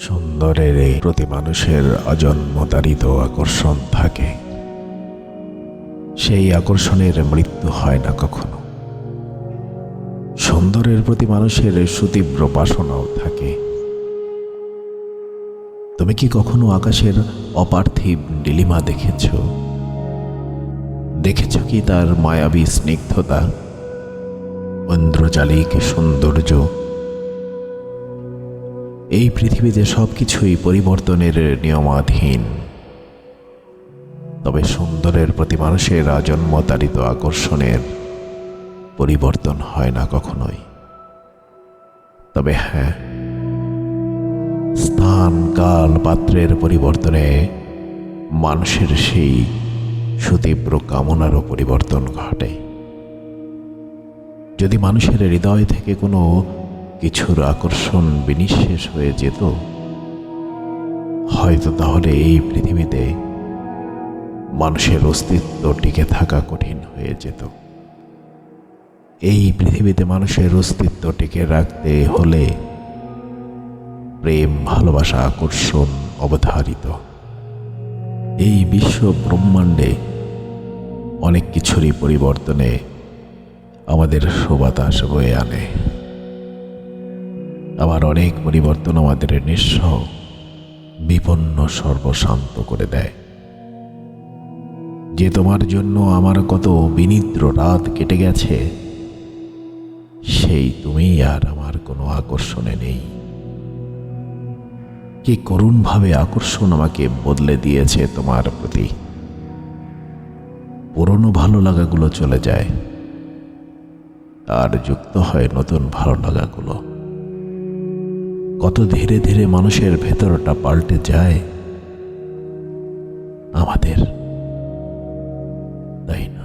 সুন্দরের প্রতি মানুষের অজন্মতারিত আকর্ষণ থাকে। সেই আকর্ষণের মৃত্যু হয় না কখনো। সুন্দরের প্রতি মানুষের সুতীব্র বাসনাও থাকে। তুমি কি কখনো আকাশের অপার্থিব নীলিমা দেখেছ? দেখেছ কি তার মায়াবী স্নিগ্ধতা? ঐন্দ্রজালিক সৌন্দর্য? এই পৃথিবীতে সব কিছুই পরিবর্তনের নিয়মাধীন। তবে সুন্দরের প্রতি মানুষের আজন্মতারিত আকর্ষণের পরিবর্তন হয় না কখনোই। তবে হ্যাঁ স্থান, কাল, পাত্রের পরিবর্তনে মানুষের সেই সুতীব্র কামনারও পরিবর্তন ঘটে। যদি মানুষের হৃদয় থেকে কোনো কিছুর আকর্ষণ বিনিশেষ হয়ে যেত। হয়তো তাহলে এই পৃথিবীতে মানুষের অস্তিত্ব টিকে থাকা কঠিন হয়ে যেত। এই পৃথিবীতে মানুষের অস্তিত্ব টিকে রাখতে হলে প্রেম, ভালোবাসা, আকর্ষণ অবধারিত। এই বিশ্ব ব্রহ্মাণ্ডে অনেক কিছুরই পরিবর্তনে আমাদের সুবাতাস বয়ে আনে। আবার অনেক পরিবর্তন আমাদের নিঃস্ব, বিপন্ন, সর্বশান্ত করে দেয়। যে তোমার জন্য আমার কত বিনিদ্র রাত কেটে গেছে, সেই তুমি আর আমার কোনো আকর্ষণে নেই। কি করুণভাবে আকর্ষণ আমাকে বদলে দিয়েছে তোমার প্রতি। পুরনো ভালো লাগাগুলো চলে যায়। আর যুক্ত হয় নতুন ভালো লাগাগুলো। কত ধীরে ধীরে মানুষের ভেতরটা পাল্টে যায় আমাদের। তাই না?